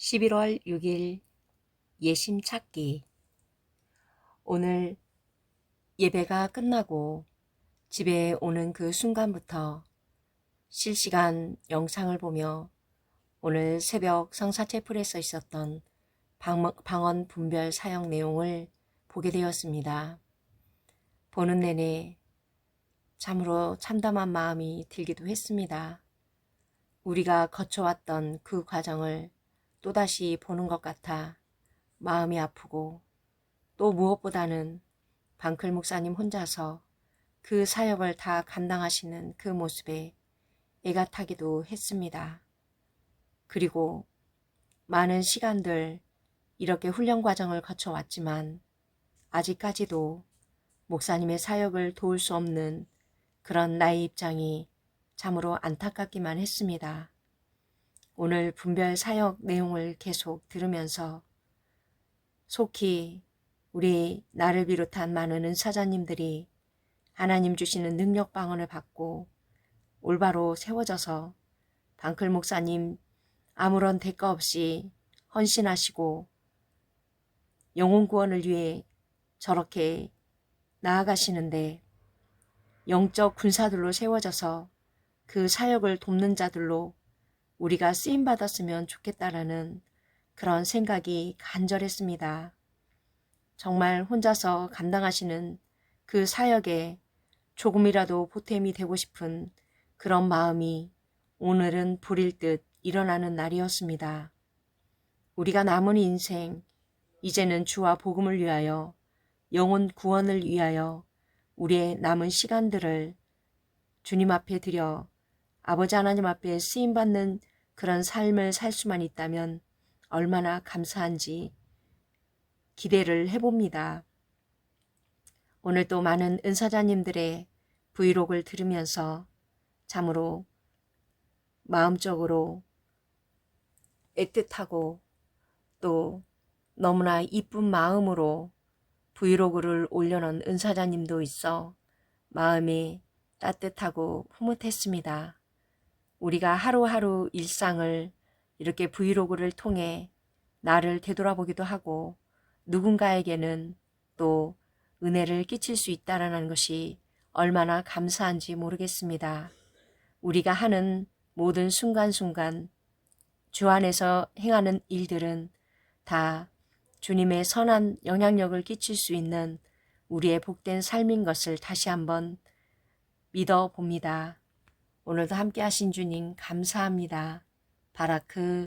11월 6일 예심 찾기 오늘 예배가 끝나고 집에 오는 그 순간부터 실시간 영상을 보며 오늘 새벽 성사체 풀에서 있었던 방- 방언 분별 사역 내용을 보게 되었습니다. 보는 내내 참으로 참담한 마음이 들기도 했습니다. 우리가 거쳐왔던 그 과정을 또다시 보는 것 같아 마음이 아프고 또 무엇보다는 방클 목사님 혼자서 그 사역을 다 감당하시는 그 모습에 애가 타기도 했습니다. 그리고 많은 시간들 이렇게 훈련 과정을 거쳐왔지만 아직까지도 목사님의 사역을 도울 수 없는 그런 나의 입장이 참으로 안타깝기만 했습니다. 오늘 분별 사역 내용을 계속 들으면서 속히 우리 나를 비롯한 많은 은사자님들이 하나님 주시는 능력 방언을 받고 올바로 세워져서 방클 목사님 아무런 대가 없이 헌신하시고 영혼 구원을 위해 저렇게 나아가시는데 영적 군사들로 세워져서 그 사역을 돕는 자들로 우리가 쓰임 받았으면 좋겠다라는 그런 생각이 간절했습니다. 정말 혼자서 감당하시는 그 사역에 조금이라도 보탬이 되고 싶은 그런 마음이 오늘은 불일 듯 일어나는 날이었습니다. 우리가 남은 인생, 이제는 주와 복음을 위하여 영혼 구원을 위하여 우리의 남은 시간들을 주님 앞에 드려 아버지 하나님 앞에 쓰임받는 그런 삶을 살 수만 있다면 얼마나 감사한지 기대를 해봅니다. 오늘 또 많은 은사자님들의 브이로그를 들으면서 참으로 마음적으로 애틋하고 또 너무나 이쁜 마음으로 브이로그를 올려놓은 은사자님도 있어 마음이 따뜻하고 흐뭇했습니다. 우리가 하루하루 일상을 이렇게 브이로그를 통해 나를 되돌아보기도 하고 누군가에게는 또 은혜를 끼칠 수 있다라는 것이 얼마나 감사한지 모르겠습니다. 우리가 하는 모든 순간순간 주 안에서 행하는 일들은 다 주님의 선한 영향력을 끼칠 수 있는 우리의 복된 삶인 것을 다시 한번 믿어 봅니다. 오늘도 함께 하신 주님 감사합니다. 바라크